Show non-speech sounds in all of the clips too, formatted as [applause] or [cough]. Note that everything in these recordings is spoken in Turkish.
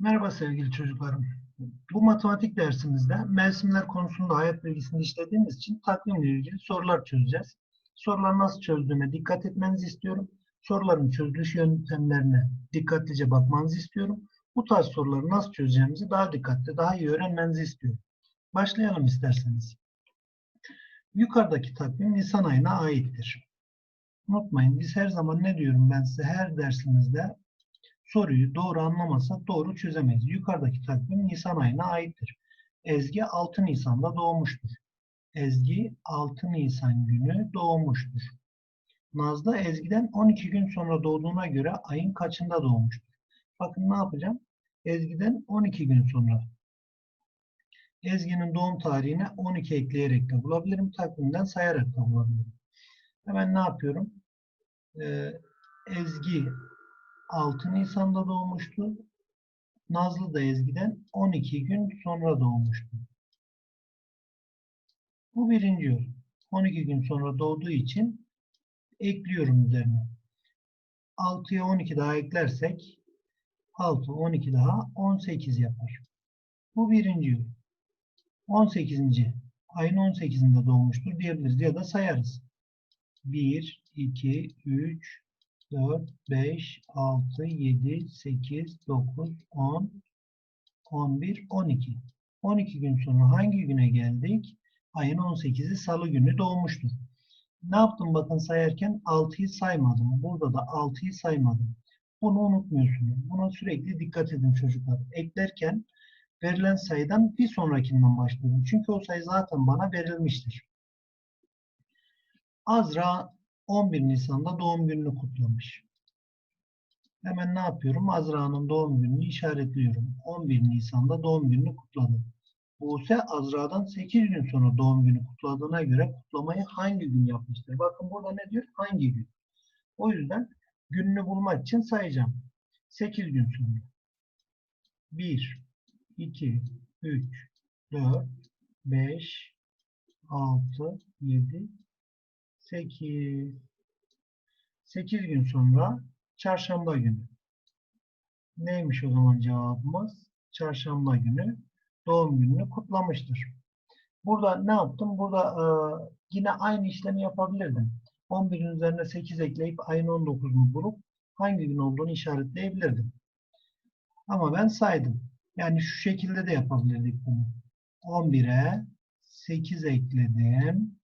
Merhaba sevgili çocuklarım. Bu matematik dersimizde mevsimler konusunda hayat bilgisini işlediğimiz için takvimle ilgili sorular çözeceğiz. Soruları nasıl çözdüğüme dikkat etmenizi istiyorum. Soruların çözülüş yöntemlerine dikkatlice bakmanızı istiyorum. Bu tarz soruları nasıl çözeceğimizi daha dikkatli, daha iyi öğrenmenizi istiyorum. Başlayalım isterseniz. Yukarıdaki takvim Nisan ayına aittir. Unutmayın biz her zaman ne diyorum ben size her dersimizde soruyu doğru anlamazsak doğru çözemeyiz. Yukarıdaki takvim Nisan ayına aittir. Ezgi 6 Nisan'da doğmuştur. Ezgi 6 Nisan günü doğmuştur. Nazlı Ezgi'den 12 gün sonra doğduğuna göre ayın kaçında doğmuştur? Bakın ne yapacağım? Ezgi'den 12 gün sonra. Ezgi'nin doğum tarihine 12 ekleyerek de bulabilirim. Takvimden sayarak da bulabilirim. Hemen ne yapıyorum? Ee, Ezgi 6 Nisan'da doğmuştu. Nazlı da Ezgi'den 12 gün sonra doğmuştu. Bu birinci yol. 12 gün sonra doğduğu için ekliyorum üzerine. 6'ya 12 daha eklersek 6, 12 daha 18 yapar. Bu birinci yol. 18. ayın 18'inde doğmuştur diyebiliriz ya da sayarız. 1, 2, 3, 4, 5, 6, 7, 8, 9, 10, 11, 12. 12 gün sonra hangi güne geldik? Ayın 18'i salı günü doğmuştur. Ne yaptım bakın sayarken 6'yı saymadım. Burada da 6'yı saymadım. Bunu unutmuyorsunuz. Buna sürekli dikkat edin çocuklar. Eklerken verilen sayıdan bir sonrakinden başlıyorum. Çünkü o sayı zaten bana verilmiştir. Azra 11 Nisan'da doğum gününü kutlamış. Hemen ne yapıyorum? Azra'nın doğum gününü işaretliyorum. 11 Nisan'da doğum gününü kutladı. Buse Azra'dan 8 gün sonra doğum günü kutladığına göre kutlamayı hangi gün yapmıştır? Bakın burada ne diyor? Hangi gün? O yüzden gününü bulmak için sayacağım. 8 gün sonra. 1, 2, 3, 4, 5, 6, 7, 8. 8 gün sonra çarşamba günü. Neymiş o zaman cevabımız? Çarşamba günü doğum gününü kutlamıştır. Burada ne yaptım? Burada e, yine aynı işlemi yapabilirdim. 11'in üzerine 8 ekleyip ayın 19'unu bulup hangi gün olduğunu işaretleyebilirdim. Ama ben saydım. Yani şu şekilde de yapabilirdik bunu. 11'e 8 ekledim.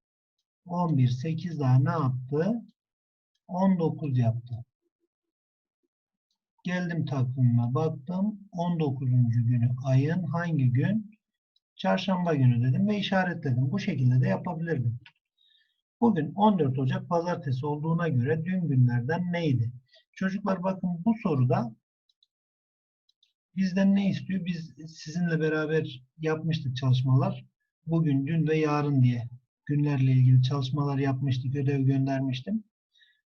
11, 8 daha ne yaptı? 19 yaptı. Geldim takvimime baktım. 19. günü ayın hangi gün? Çarşamba günü dedim ve işaretledim. Bu şekilde de yapabilirdim. Bugün 14 Ocak pazartesi olduğuna göre dün günlerden neydi? Çocuklar bakın bu soruda bizden ne istiyor? Biz sizinle beraber yapmıştık çalışmalar. Bugün, dün ve yarın diye günlerle ilgili çalışmalar yapmıştık, ödev göndermiştim.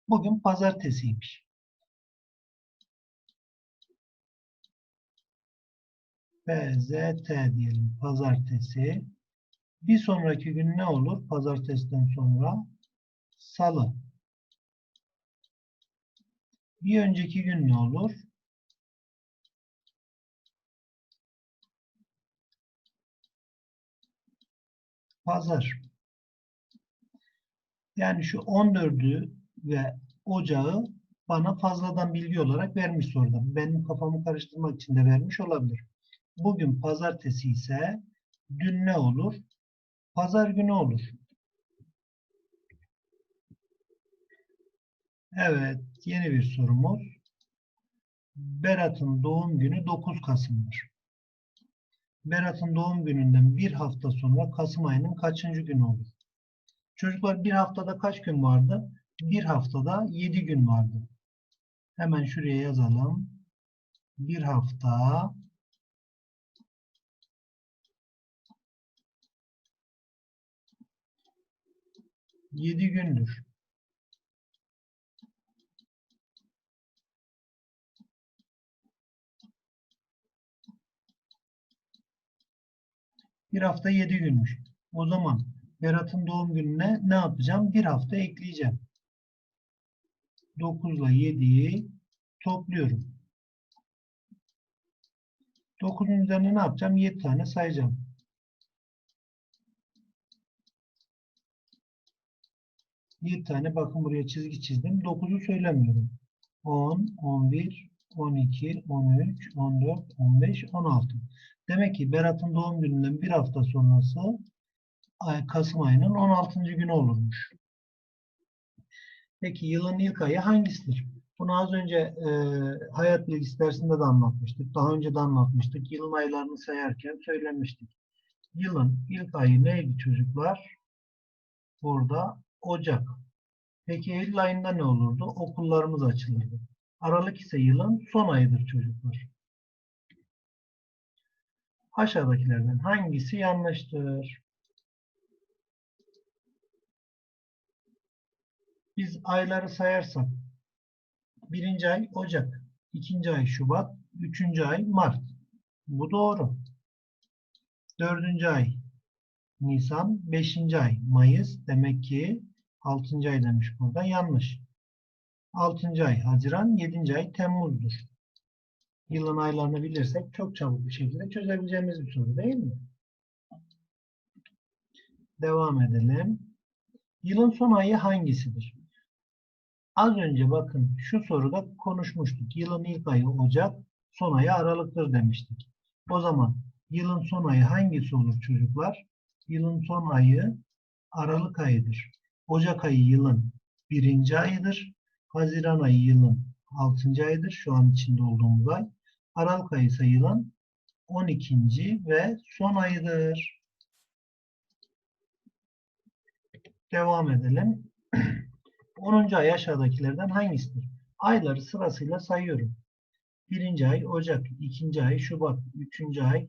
Bugün pazartesiymiş. PZT diyelim. Pazartesi. Bir sonraki gün ne olur? Pazartesiden sonra salı. Bir önceki gün ne olur? Pazar. Yani şu 14'ü ve ocağı bana fazladan bilgi olarak vermiş soruda. Benim kafamı karıştırmak için de vermiş olabilir. Bugün pazartesi ise dün ne olur? Pazar günü olur. Evet, yeni bir sorumuz. Berat'ın doğum günü 9 Kasım'dır. Berat'ın doğum gününden bir hafta sonra Kasım ayının kaçıncı günü olur? Çocuklar bir haftada kaç gün vardı? Bir haftada 7 gün vardı. Hemen şuraya yazalım. Bir hafta yedi gündür. Bir hafta yedi günmüş. O zaman Berat'ın doğum gününe ne yapacağım? Bir hafta ekleyeceğim. 9 ile 7'yi topluyorum. 9'un üzerine ne yapacağım? 7 tane sayacağım. Bir tane bakın buraya çizgi çizdim. 9'u söylemiyorum. 10, 11, 12, 13, 14, 15, 16. Demek ki Berat'ın doğum gününden bir hafta sonrası Kasım ayının 16. günü olurmuş. Peki yılın ilk ayı hangisidir? Bunu az önce e, hayat bilgisi dersinde de anlatmıştık. Daha önce de anlatmıştık. Yılın aylarını sayarken söylemiştik. Yılın ilk ayı neydi çocuklar? Burada Ocak. Peki Eylül ayında ne olurdu? Okullarımız açılırdı. Aralık ise yılın son ayıdır çocuklar. Aşağıdakilerden hangisi yanlıştır? Biz ayları sayarsak birinci ay Ocak, ikinci ay Şubat, üçüncü ay Mart. Bu doğru. Dördüncü ay Nisan, beşinci ay Mayıs. Demek ki altıncı ay demiş burada. Yanlış. Altıncı ay Haziran, yedinci ay Temmuz'dur. Yılın aylarını bilirsek çok çabuk bir şekilde çözebileceğimiz bir soru değil mi? Devam edelim. Yılın son ayı hangisidir? Az önce bakın şu soruda konuşmuştuk. Yılın ilk ayı Ocak, son ayı Aralık'tır demiştik. O zaman yılın son ayı hangisi olur çocuklar? Yılın son ayı Aralık ayıdır. Ocak ayı yılın birinci ayıdır. Haziran ayı yılın altıncı ayıdır. Şu an içinde olduğumuz ay. Aralık ayı ise yılın 12. ve son ayıdır. Devam edelim. [clears throat] 10. ay aşağıdakilerden hangisidir? Ayları sırasıyla sayıyorum. Birinci ay Ocak, ikinci ay Şubat, üçüncü ay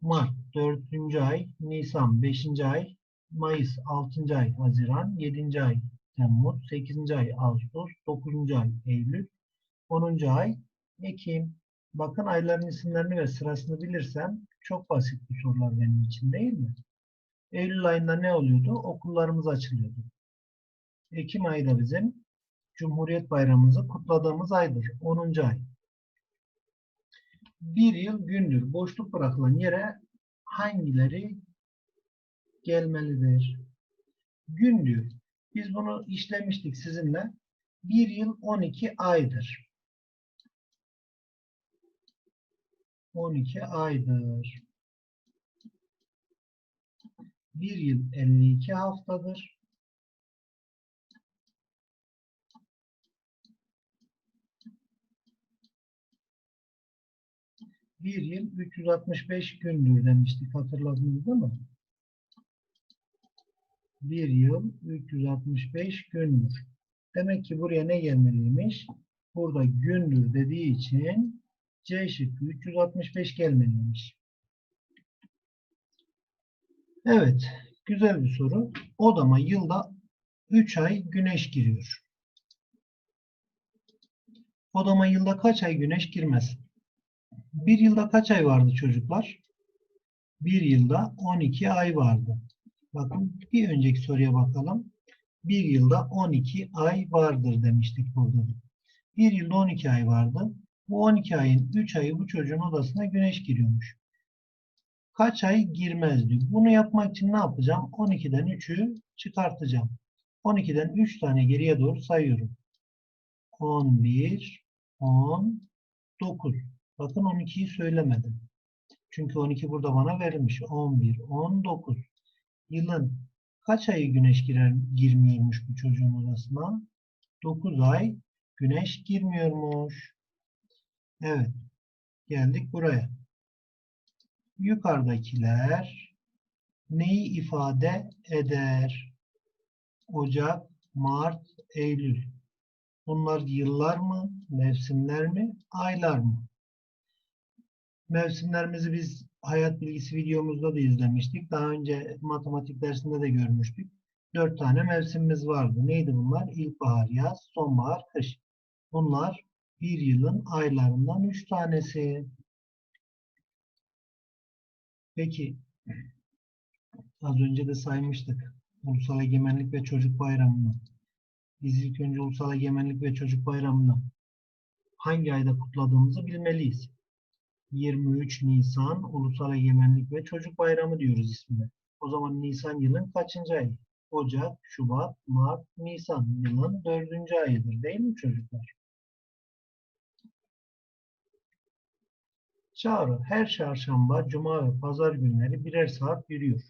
Mart, dördüncü ay Nisan, beşinci ay Mayıs, altıncı ay Haziran, yedinci ay Temmuz, sekizinci ay Ağustos, dokuzuncu ay Eylül, onuncu ay Ekim. Bakın ayların isimlerini ve sırasını bilirsem çok basit bu sorular benim için değil mi? Eylül ayında ne oluyordu? Okullarımız açılıyordu. Ekim ayı da bizim Cumhuriyet Bayramımızı kutladığımız aydır. 10. ay. Bir yıl gündür. Boşluk bırakılan yere hangileri gelmelidir? Gün diyor. Biz bunu işlemiştik sizinle. Bir yıl 12 aydır. 12 aydır. Bir yıl 52 haftadır. Bir yıl 365 gündür demiştik. Hatırladınız değil mi? Bir yıl 365 gündür. Demek ki buraya ne gelmeliymiş? Burada gündür dediği için C şıkkı 365 gelmeliymiş. Evet. Güzel bir soru. Odama yılda 3 ay güneş giriyor. Odama yılda kaç ay güneş girmez? Bir yılda kaç ay vardı çocuklar? Bir yılda 12 ay vardı. Bakın bir önceki soruya bakalım. Bir yılda 12 ay vardır demiştik burada. Bir yılda 12 ay vardı. Bu 12 ayın 3 ayı bu çocuğun odasına güneş giriyormuş. Kaç ay girmez diyor. Bunu yapmak için ne yapacağım? 12'den 3'ü çıkartacağım. 12'den 3 tane geriye doğru sayıyorum. 11, 10, 9. Bakın 12'yi söylemedim. Çünkü 12 burada bana verilmiş. 11, 19. Yılın kaç ayı güneş girer, girmiyormuş bu çocuğun odasına? 9 ay güneş girmiyormuş. Evet. Geldik buraya. Yukarıdakiler neyi ifade eder? Ocak, Mart, Eylül. Bunlar yıllar mı, mevsimler mi, aylar mı? Mevsimlerimizi biz hayat bilgisi videomuzda da izlemiştik. Daha önce matematik dersinde de görmüştük. Dört tane mevsimimiz vardı. Neydi bunlar? İlkbahar, yaz, sonbahar, kış. Bunlar bir yılın aylarından üç tanesi. Peki, az önce de saymıştık. Ulusal Egemenlik ve Çocuk Bayramı'nı. Biz ilk önce Ulusal Egemenlik ve Çocuk Bayramı'nı hangi ayda kutladığımızı bilmeliyiz. 23 Nisan Ulusal Egemenlik ve Çocuk Bayramı diyoruz ismine. O zaman Nisan yılın kaçıncı ayı? Ocak, Şubat, Mart, Nisan yılın dördüncü ayıdır değil mi çocuklar? Çağrı her çarşamba, cuma ve pazar günleri birer saat yürüyor.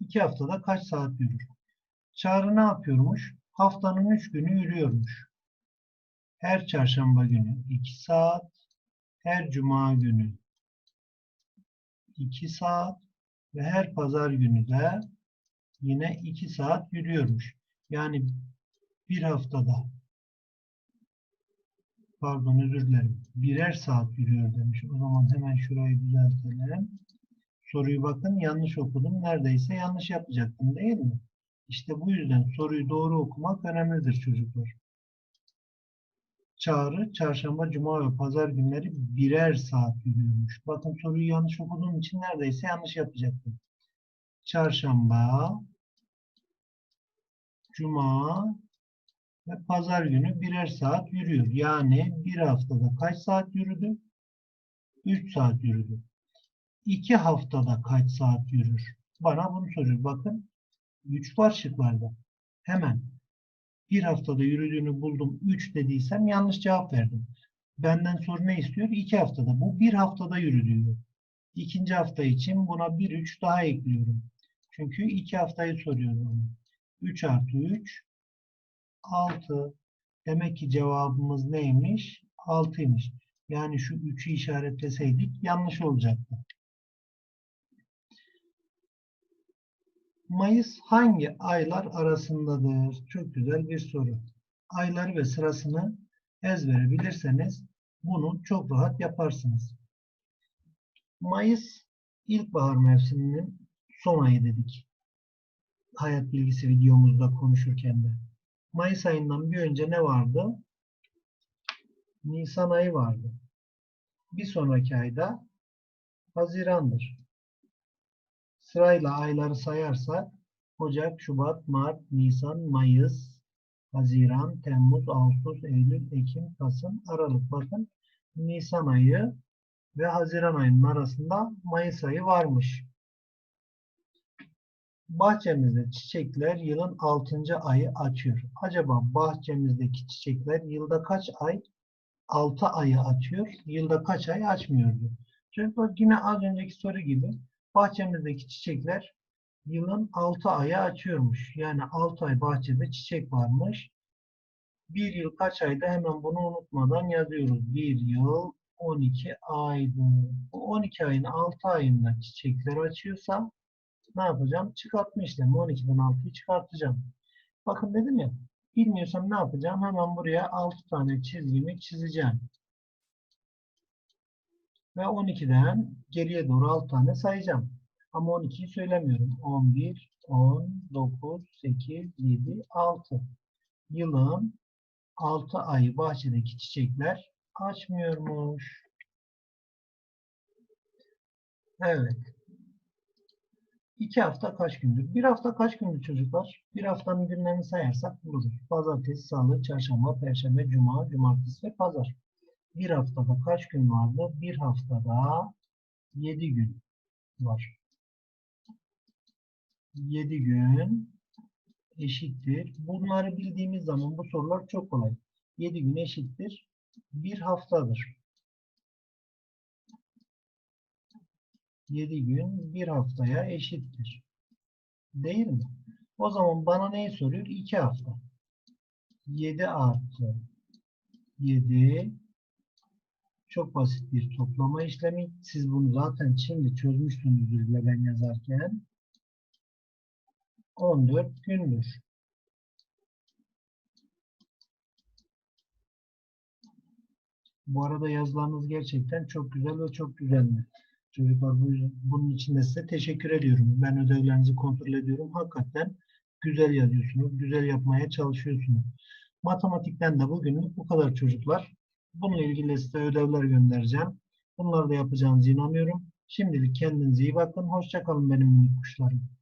İki haftada kaç saat yürür? Çağrı ne yapıyormuş? Haftanın üç günü yürüyormuş. Her çarşamba günü 2 saat, her cuma günü 2 saat ve her pazar günü de yine 2 saat yürüyormuş. Yani bir haftada pardon özür dilerim birer saat yürüyor demiş. O zaman hemen şurayı düzeltelim. Soruyu bakın yanlış okudum. Neredeyse yanlış yapacaktım değil mi? İşte bu yüzden soruyu doğru okumak önemlidir çocuklar. Çağrı çarşamba, cuma ve pazar günleri birer saat yürüyormuş. Bakın soruyu yanlış okuduğum için neredeyse yanlış yapacaktım. Çarşamba, cuma ve pazar günü birer saat yürüyor. Yani bir haftada kaç saat yürüdü? 3 saat yürüdü. 2 haftada kaç saat yürür? Bana bunu soruyor. Bakın 3 var şıklarda. Hemen bir haftada yürüdüğünü buldum 3 dediysem yanlış cevap verdim. Benden soru ne istiyor? 2 haftada. Bu bir haftada yürüdüğü. İkinci hafta için buna 1 3 daha ekliyorum. Çünkü 2 haftayı soruyor bana. 3 artı 3 6. Demek ki cevabımız neymiş? 6'ymış. Yani şu 3'ü işaretleseydik yanlış olacaktı. Mayıs hangi aylar arasındadır? Çok güzel bir soru. Ayları ve sırasını ezbere bilirseniz bunu çok rahat yaparsınız. Mayıs ilkbahar mevsiminin son ayı dedik. Hayat bilgisi videomuzda konuşurken de. Mayıs ayından bir önce ne vardı? Nisan ayı vardı. Bir sonraki ayda Haziran'dır. Sırayla ayları sayarsak Ocak, Şubat, Mart, Nisan, Mayıs, Haziran, Temmuz, Ağustos, Eylül, Ekim, Kasım, Aralık. Bakın Nisan ayı ve Haziran ayının arasında Mayıs ayı varmış. Bahçemizde çiçekler yılın 6. ayı açıyor. Acaba bahçemizdeki çiçekler yılda kaç ay? 6 ayı açıyor. Yılda kaç ay açmıyordu? Çünkü yine az önceki soru gibi bahçemizdeki çiçekler yılın 6 ayı açıyormuş. Yani 6 ay bahçede çiçek varmış. Bir yıl kaç ayda hemen bunu unutmadan yazıyoruz. Bir yıl 12 aydı. Bu 12 ayın 6 ayında çiçekler açıyorsa ne yapacağım? Çıkartma işlemi. 12'den 6'yı çıkartacağım. Bakın dedim ya bilmiyorsam ne yapacağım? Hemen buraya 6 tane çizgimi çizeceğim. Ve 12'den geriye doğru 6 tane sayacağım. Ama 12'yi söylemiyorum. 11, 10, 9, 8, 7, 6. Yılın 6 ayı bahçedeki çiçekler açmıyormuş. Evet. 2 hafta kaç gündür? Bir hafta kaç gündür çocuklar? Bir haftanın günlerini sayarsak buluruz. Pazartesi, salı, çarşamba, perşembe, cuma, cumartesi ve pazar. Bir haftada kaç gün vardı? Bir haftada 7 gün var. 7 gün eşittir. Bunları bildiğimiz zaman bu sorular çok kolay. 7 gün eşittir. Bir haftadır. 7 gün bir haftaya eşittir. Değil mi? O zaman bana neyi soruyor? 2 hafta. 7 artı 7 çok basit bir toplama işlemi. Siz bunu zaten şimdi çözmüşsünüzdür ben yazarken. 14 gündür. Bu arada yazılarınız gerçekten çok güzel ve çok güzeldi. Çocuklar bunun için de size teşekkür ediyorum. Ben ödevlerinizi kontrol ediyorum. Hakikaten güzel yazıyorsunuz. Güzel yapmaya çalışıyorsunuz. Matematikten de bugünlük bu kadar çocuklar. Bununla ilgili size ödevler göndereceğim. Bunları da yapacağınızı inanıyorum. Şimdilik kendinize iyi bakın. Hoşçakalın benim minik kuşlarım.